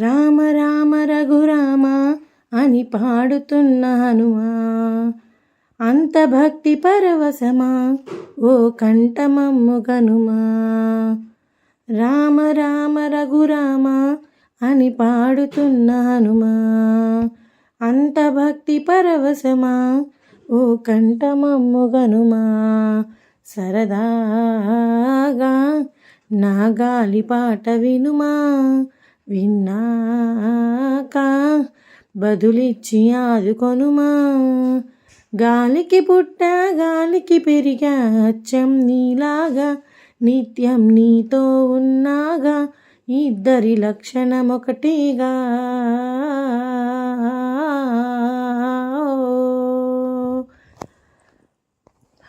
రామ రామ రఘురామ అని పాడుతున్న హనుమా. అంత భక్తి పరవశమా ఓ కంఠమమ్ము గనుమా. రామ రామ రఘురామ అని పాడుతున్న హనుమా. అంత భక్తి పరవశమా ఓ కంఠమమ్ము గనుమా. సరదాగా నా గాలి పాట వినుమా. విన్నాక బదులిచ్చి ఆదుకొనుమా. గాలికి పుట్ట గాలికి పెరిగా అచ్చం నీలాగా నిత్యం నీతో ఉన్నాగా ఇద్దరి లక్షణం ఒకటిగా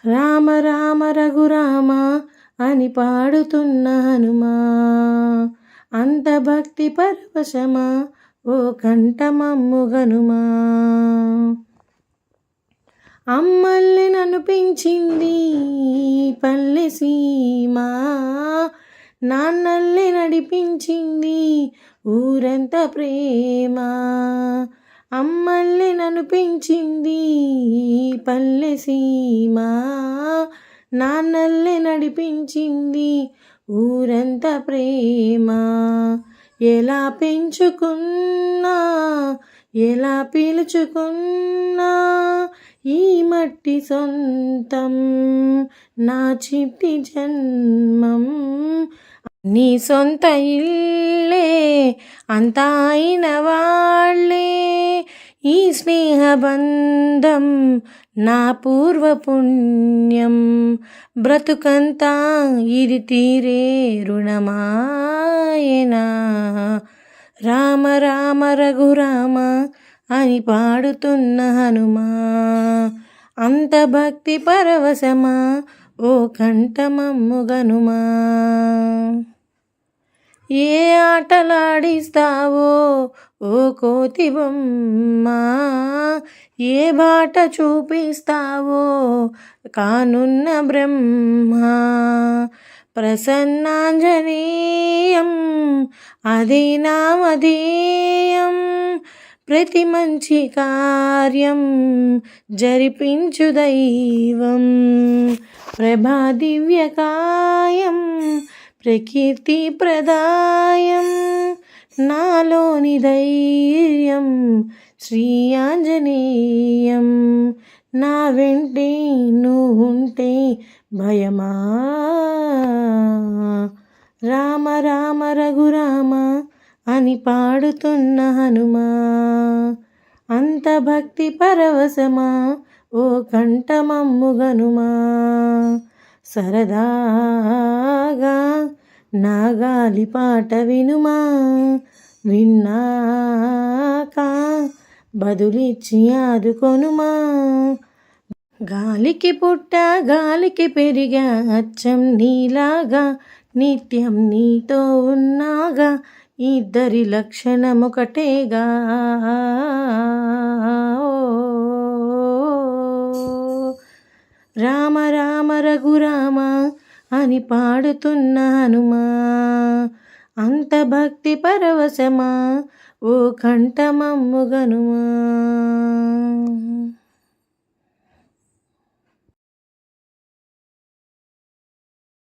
రామ రామ రఘురామ అని పాడుతున్న హనుమా. అంత భక్తి పరవశమా ఓ కంఠమమ్ము గనుమా. అమ్మల్ని ననిపించింది పల్లె సీమా నాన్నల్ని నడిపించింది ఊరంత ప్రేమ. అమ్మల్ని ననిపించింది పల్లె సీమ నాన్నల్ని నడిపించింది ఊరంత ప్రేమ ఎలా పెంచుకున్నా ఎలా పిలుచుకున్నా ఈ మట్టి సొంతం నా చిట్టి జన్మం. నీ సొంత ఇల్లే అంతా అయిన వాళ్ళే ఈ స్నేహబంధం నా పూర్వ పుణ్యం బ్రతుకంతా ఇది తీరే రుణమాయనా? రామ రామ రఘురామ అని పాడుతున్న హనుమా. అంత భక్తి పరవశమా ఓ కంఠమమ్ముగనుమా. ఏ ఆటలాడిస్తావో ఓ కోతి బొమ్మ? ఏ బాట చూపిస్తావో కానున్న బ్రహ్మ? ప్రసన్నాంజనేయం అది నామధేయం ప్రతి మంచి కార్యం జరిపించు దైవం. ప్రభా దివ్యకాయం ప్రకీర్తి ప్రదాయం నాలోని ధైర్యం శ్రీ ఆంజనేయం నా వెంటే నువ్వుంటే భయమా? రామ రామ రఘురామ అని పాడుతున్న హనుమా. అంత భక్తి పరవశమా? ఓ కంఠమమ్ముగనుమా సరదా నా గాలి పాట వినుమా? విన్నాక బదులిచ్చి ఆదుకొనుమా? గాలికి పుట్ట గాలికి పెరిగా అచ్చం నీలాగా నిత్యం నీతో ఉన్నాగా ఇద్దరి లక్షణమొకటేగా. అని పాడుతున్నానుమా. అంత భక్తి పరవశమా ఓ కంఠమమ్ముగనుమా.